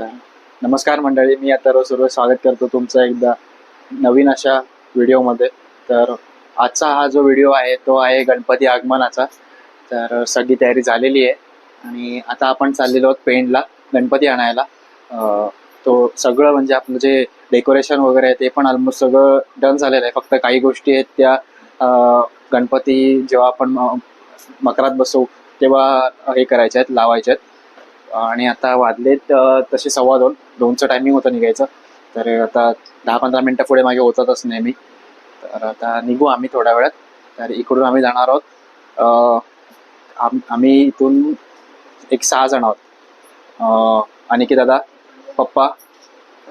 तर नमस्कार मंडळी मी आता रोज सर्व स्वागत करतो तुमचं एकदा नवीन अशा व्हिडिओमध्ये. तर आजचा हा जो व्हिडिओ आहे तो आहे गणपती आगमनाचा. तर सगळी तयारी झालेली आहे. आणि आता आपण चाललेलो आहोत पेंडला गणपती आणायला. तो सगळं म्हणजे आपलं जे डेकोरेशन वगैरे आहे ते पण ऑलमोस्ट सगळं डन झालेलं आहे. फक्त काही गोष्टी आहेत त्या गणपती जेव्हा आपण मकरात बसवू तेव्हा हे करायचे आहेत लावायचे आहेत. आणि आता वाजलेत तसे सव्वा दोन. दोनचं टायमिंग होतं निघायचं. तर आता दहा पंधरा मिनटं पुढे मागे होतातच नेहमी तर आता निघू आम्ही थोड्या वेळात. तर इकडून आम्ही जाणार आहोत. आम- आम्ही इथून एक सहा जण आहोत. अं, अनिकेत दादा पप्पा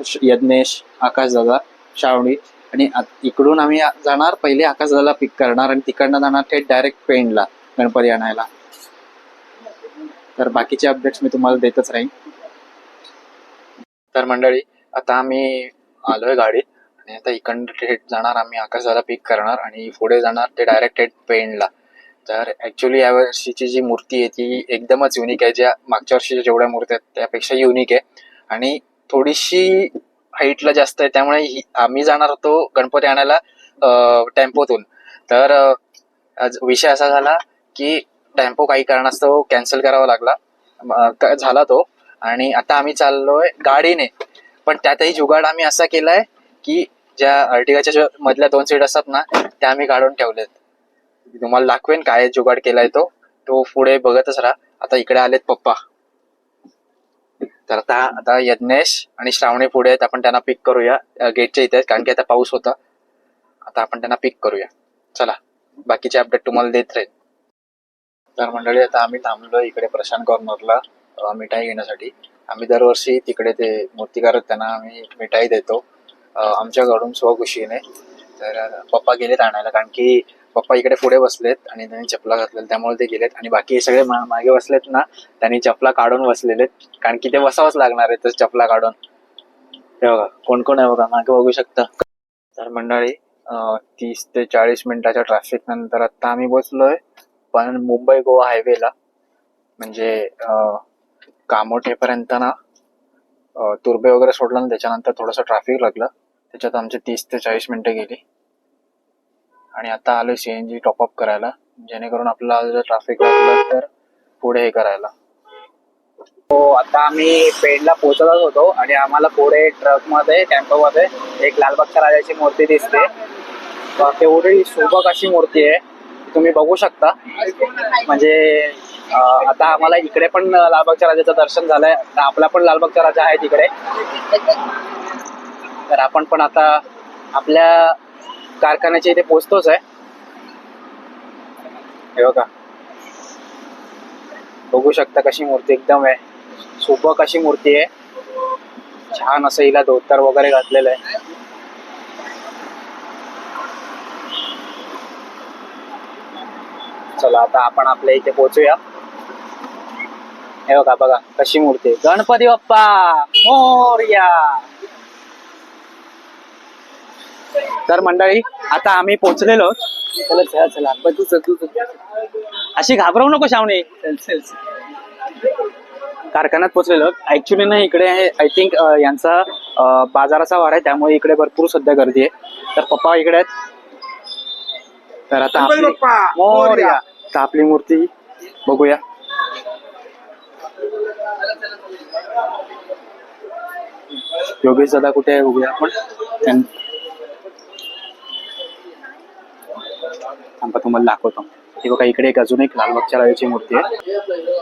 श- यज्ञेश आकाश दादा श्रावणी आणि आ- इकडून आम्ही जाणार. पहिले आकाश दादाला पिक करणार आणि तिकडनं जाणार थेट डायरेक्ट पेंडला गणपती आणायला. तर बाकीचे अपडेट्स मी तुम्हाला देतच राहीन. तर मंडळी आता आम्ही आलोय गाडीत आणि आता इकडनं थेट जाणार आम्ही आकाशाला पिक करणार आणि पुढे जाणार ते डायरेक्ट थेट पेंडला तर ऍक्च्युली यावर्षीची जी मूर्ती आहे ती एकदमच युनिक आहे. ज्या मागच्या वर्षीच्या जेवढ्या मूर्ती आहेत त्यापेक्षा युनिक आहे. आणि थोडीशी हाईटला जास्त आहे त्यामुळे आम्ही जाणार होतो गणपती आणायला टेम्पोतून तर आज विषय असा झाला की टेम्पो काही कारणास्तव कॅन्सल करावा लागला. झाला तो. आणि आता आम्ही चाललोय गाडीने. पण त्यातही जुगाड आम्ही असा केलाय की ज्या अर्टिगाच्या ज्या मधल्या दोन सीट असतात ना त्या आम्ही काढून ठेवलेत. तुम्हाला दाखवेन काय जुगाड केलाय तो. तो पुढे बघतच राहा. आता इकडे आलेत पप्पा. तर आता आता यज्ञेश आणि श्रावणी पुढे आहेत. आपण त्यांना पिक करूया. गेटच्या इथे कारण की आता पाऊस होता. आता आपण त्यांना पिक करूया. चला. बाकीचे अपडेट तुम्हाला देत राहील तर मंडळी आता आम्ही थांबलो इकडे प्रशांत कॉर्नरला मिठाई घेण्यासाठी. आम्ही दरवर्षी तिकडे ते मूर्तिकार त्यांना आम्ही मिठाई देतो. आमच्याकडून स्वखुशीने. तर पप्पा गेलेत आणायला कारण की पप्पा इकडे पुढे बसलेत आणि त्यांनी चपला घातलेल्या त्यामुळे ते गेलेत. आणि बाकी हे सगळे मागे बसलेत ना त्यांनी चपला काढून बसलेलेत कारण की ते बसावंच लागणार आहे तर चपला काढून. हे बघा कोण कोण आहे बघा मागे बघू शकता. तर मंडळी तीस ते चाळीस मिनिटाच्या ट्रॅफिक नंतर आता आम्ही बसलोय. पण मुंबई गोवा हायवेला म्हणजे कामोठेपर्यंत ना तुर्बे वगैरे सोडलं ना त्याच्यानंतर थोडंसं ट्रॅफिक लागलं. त्याच्यात आमचे तीस ते चाळीस मिनिटं गेली. आणि आता आलोय सीएनजी टॉपअप करायला. जेणेकरून आपल्याला जर ट्रॅफिक लागलं तर पुढे हे करायला. हो आता आम्ही पेडला पोहोचतच होतो आणि आम्हाला पुढे ट्रकमध्ये मध्ये एक लालबागच्या राजाची मूर्ती दिसते. तर तेवढी सोबक अशी मूर्ती आहे. तुम्ही बघू शकता. म्हणजे आता आम्हाला इकडे पण लालबागच्या राजाचं दर्शन झालंय. आपला पण लालबागचा राजा आहे तिकडे. तर आपण पण आता आपल्या कारखान्याच्या इथे पोहोचतोच आहे. हे बघा. बघू शकता कशी मूर्ती एकदम आहे. सोपं कशी मूर्ती आहे. छान असं हिला धोतर वगैरे घातलेलं आहे. चला आता आपण आपल्या इथे पोहोचूया हे बघा बघा कशी मूर्ती गणपती बाप्पा मोरया. तर मंडळी आता आम्ही पोहोचलेलो. चला चला चला. तू चल, तू. अशी घाबरवू नको शावणी कारखान्यात पोहोचलेलो ऍक्च्युली ना इकडे आय थिंक यांचा बाजाराचा वार आहे. त्यामुळे इकडे भरपूर सध्या गर्दी आहे. तर पप्पा इकडे आहेत. तर आता मोरया. तर आपली मूर्ती बघूया. योगेश दादा कुठे आहे बघूया आपण. थांबा तुम्हाला दाखवतो. हे बघा इकडे एक अजून एक लालबागच्या राजाची मूर्ती आहे.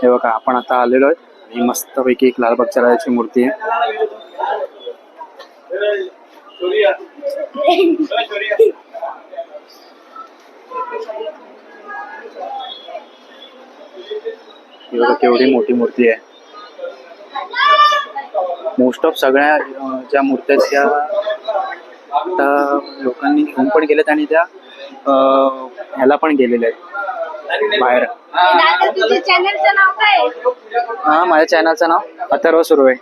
हे बघा आपण आता आलेलो आहे. आणि मस्तपैकी एक लालबागच्या राजाची मूर्ती आहे. ही बघा केवढी मोठी मूर्ती आहे. मोस्ट ऑफ सगळ्या ज्या मूर्त्या आहेत त्या आता लोकांनी घेऊन पण गेल्यात आणि त्या ह्याला पण गेलेल्या आहेत. बाहेर. हा माझ्या चॅनलचं नाव अथर्व सुरू आहे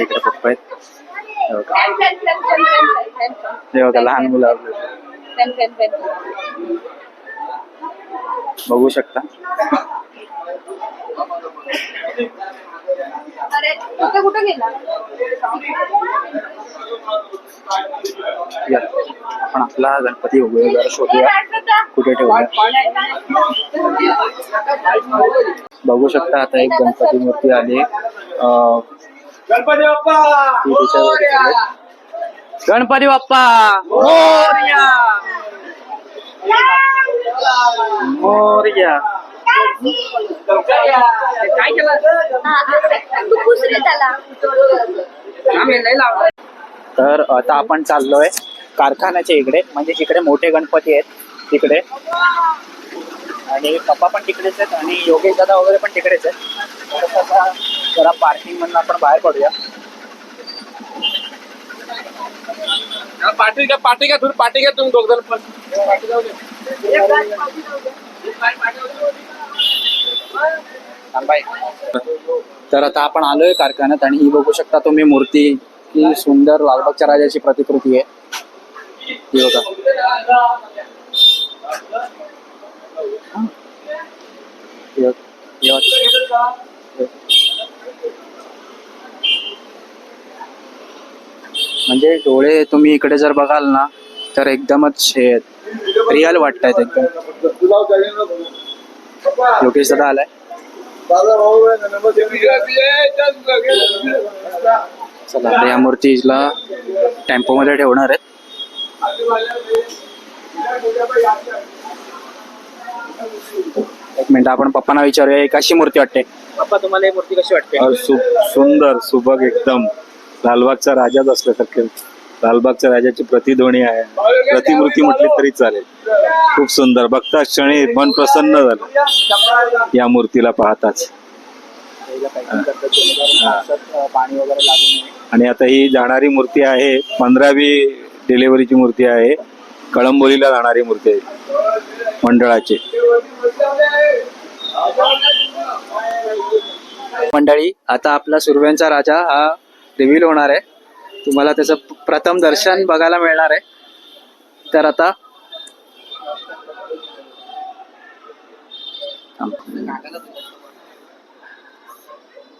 इकडे पप्पा आहेत हे बघा. लहान मुलं आपले. बघू शकता. कुठे कुठे गेला? आपण आपला गणपती जरा शोधूया. कुठे ठेवूया? बघू शकता आता एक गणपती मूर्ती आली. अं, गणपती बाप्पा. गणपती बाप्पा मोरया! मोरया! काय केलं? तू त्याला. तर आता आपण चाललोय कारखान्याच्या इकडे. म्हणजे जिकडे मोठे गणपती आहेत तिकडे. आणि पप्पा पण तिकडेच आहेत आणि योगेश दादा वगैरे पण तिकडेच आहेत. जरा पार्किंग मधून आपण बाहेर पडूया. पाठी घ्या पाठी घ्या तुम्ही पाठी घ्या तुम्ही दोघ जण पण. तर आता आपण आलोय कारखान्यात आणि ही बघू शकता तुम्ही मूर्ती. ही सुंदर लालबागच्या राजाची प्रतिकृती आहे. ही बघा. म्हणजे डोळे तुम्ही इकडे जर बघाल ना तर एकदमच हे रिअल वाटतायत एकदम. योगेश दादा आलाय. चला आता या मूर्तीला टेम्पो मध्ये ठेवणार आहेत. एक मिनिट आपण पप्पांना विचारूया ही कशी मूर्ती वाटते. पप्पा तुम्हाला ही मूर्ती कशी वाटते? सुंदर सुबक एकदम. लालबागचा राजाच असल्यासारखे लालबागच्या राजाची प्रतिध्वनी आहे. प्रतिमूर्ती म्हटली तरी चालेल. खूप सुंदर. बघता क्षणी मन प्रसन्न झालं. या मूर्तीला पाहताच. आणि आता ही जाणारी मूर्ती आहे. पंधरावी डिलिव्हरीची मूर्ती आहे. कळंबोलीला जाणारी मूर्ती आहे. मंडळाची. मंडळी आता आपला सुरव्यांचा राजा हा रिव्हील होणार आहे. तुम्हाला त्याचं प्रथम दर्शन बघायला मिळणार आहे. तर आता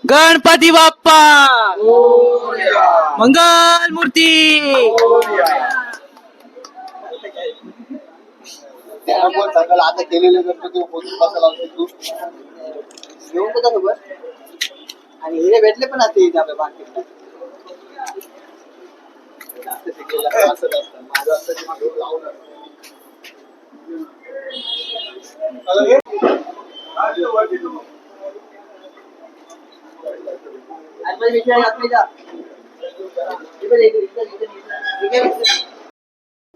गणपती बाप्पा! मंगल मूर्ती! आता केलेले गणपती आणि हिरे भेटले पण आता येते आपल्या मार्केटला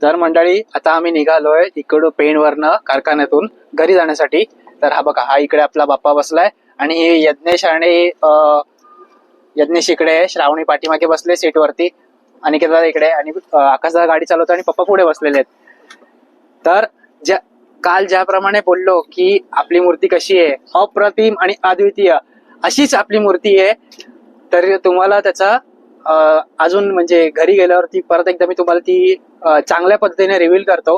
तर मंडळी आता आम्ही निघालोय इकडून पेन वरनं कारखान्यातून घरी जाण्यासाठी. तर हा बघा हा इकडे आपला बाप्पा बसलाय आणि ही यज्ञेश आणि अं, यज्ञेश इकडे श्रावणी पाठीमागे बसले सीटवरती आणि दादा इकडे आणि आकाश दादा गाडी चालवतो आणि पप्पा पुढे बसलेले आहेत. तर ज्या काल ज्याप्रमाणे बोललो की आपली मूर्ती कशी आहे अप्रतिम आणि अद्वितीय अशीच आपली मूर्ती आहे तर तुम्हाला त्याचा अजून म्हणजे घरी गेल्यावरती परत एकदा मी तुम्हाला ती चांगल्या पद्धतीने रिव्हील करतो.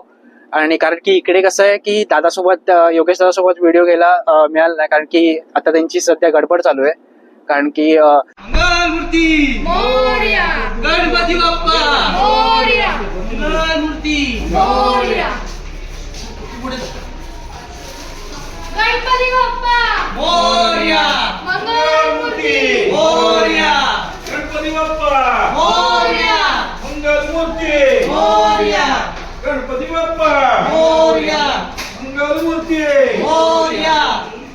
आणि कारण की इकडे कसं आहे की दादासोबत योगेश दादासोबत व्हिडिओ घ्यायला मिळाला नाही. कारण की आता त्यांची सध्या गडबड चालू आहे. कारण की अं, मोरया गणपती बाप्पा मोरया मूर्ती मोरया गणपती बाप्पा मोर्या मंगलमूर्ती मोर्या गणपती बाप्पा मोरया मंगलमूर्ती मोरया गणपती बाप्पा मोरया मंगलमूर्ती मोरया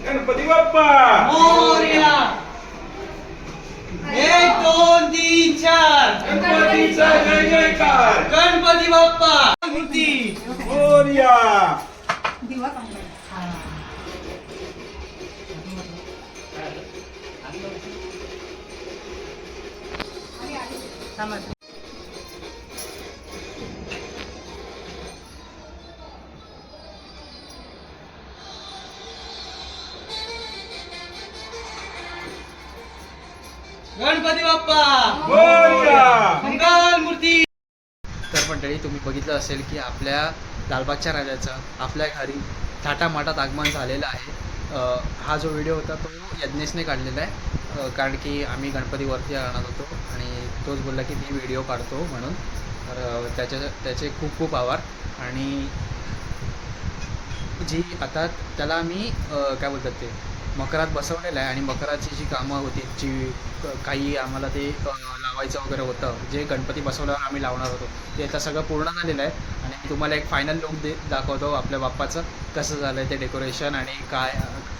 गणपती बाप्पा मोरया एक दोन तीन चार गणपतीचा जय जयकार. गणपती बाप्पा. मूर्ती. मोर्या. गणपती बाप्पा! मोर्या! मंगलमूर्ती तर मंडळी तुम्ही बघितलं असेल की आपल्या लालबागच्या राजाचं आपल्या घरी थाटामाटात आगमन झालेलं आहे. हा जो व्हिडिओ होता तो यज्ञेशने काढलेला आहे. कारण की आम्ही गणपतीवरती राहणार होतो आणि तोच बोलला की मी व्हिडिओ काढतो म्हणून. तर त्याच्या त्याचे खूप खूप आभार. आणि जी आता त्याला आम्ही काय बोलतात ते? मकरात बसवलेलं आहे आणि मकराची जी कामं होती जी क- काही आम्हाला ते लावायचं वगैरे होतं जे गणपती बसवल्यावर आम्ही लावणार होतो ते आता सगळं पूर्ण झालेलं आहे. आणि तुम्हाला एक फायनल लुक दे दाखवतो आपल्या बाप्पाचं कसं झालं आहे ते डेकोरेशन आणि काय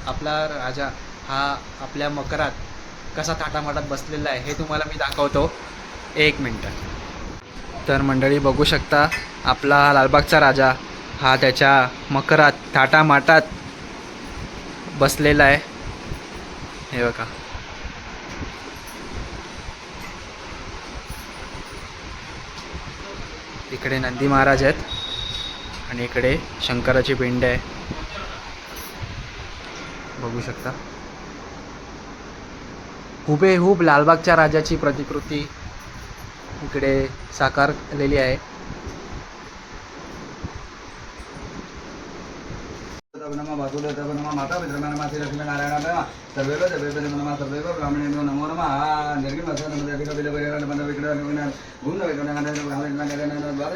आपला राजा हा आपल्या मकरात कसा थाटामाटात बसलेला आहे हे तुम्हाला मी दाखवतो. एक मिनटं तर मंडळी बघू शकता आपला लालबागचा राजा हा त्याच्या मकरात थाटामाटात बसलेला आहे. हे बघा. इकडे नंदी महाराज आहेत. आणि इकडे शंकराची पिंड आहे. बघू शकता. हुबेहूब लालबागच्या राजाची प्रतिकृती इकडे साकारलेली आहे.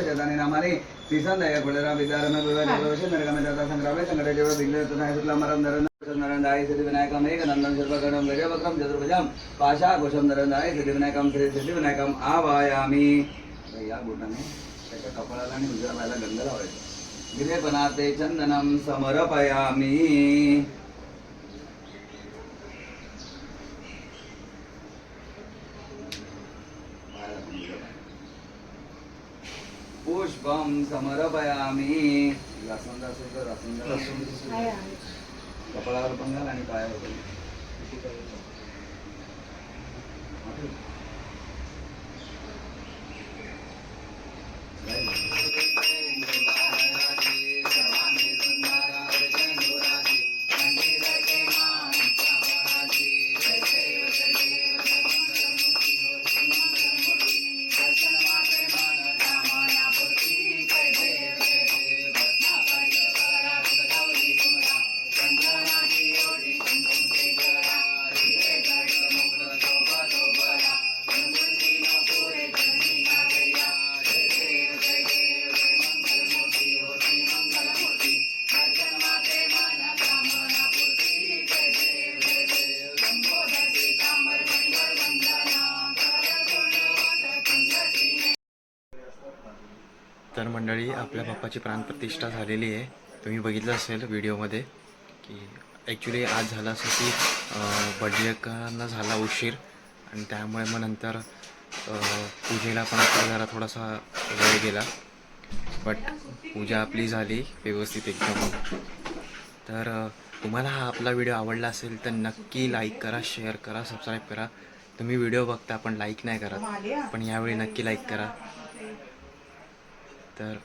शतानि नामानि तिसंदय कुळरा विदारण विवेक नरगम दाता संग्रामे संकटे जेव विघ्न तनय सुतला मरम नरन नरंदाय सिद्धी विनायकम एक नंदन सर्वगणम गजवक्रम चतुर्भुजम पाशा कुशम नरंदाय सिद्धी विनायकम श्री सिद्धी विनायकम आवायामी या बोटाने त्याच्या कपाळाला आणि उजव्या पायाला गंध लावायचा गिरेपनाते चंदनम समर्पयामी पुष्पम समर्पयामी। लासंद असेल तर लासंद कपाळावर पण घाल आणि पायावर पण मंडळी आपल्या बाप्पाची प्राणप्रतिष्ठा झालेली आहे. तुम्ही बघितलं असेल व्हिडिओमध्ये की ॲक्च्युली आज झालं असं की बड्डेकांना झाला उशीर आणि त्यामुळे मग नंतर पूजेला पण आपला जरा थोडासा वेळ गेला. बट पूजा आपली झाली व्यवस्थित एकदम. तर तुम्हाला हा आपला व्हिडिओ आवडला असेल तर नक्की लाईक करा शेअर करा सबस्क्राईब करा. तुम्ही व्हिडिओ बघता पण लाईक नाही करत. पण यावेळी नक्की लाईक करा. तर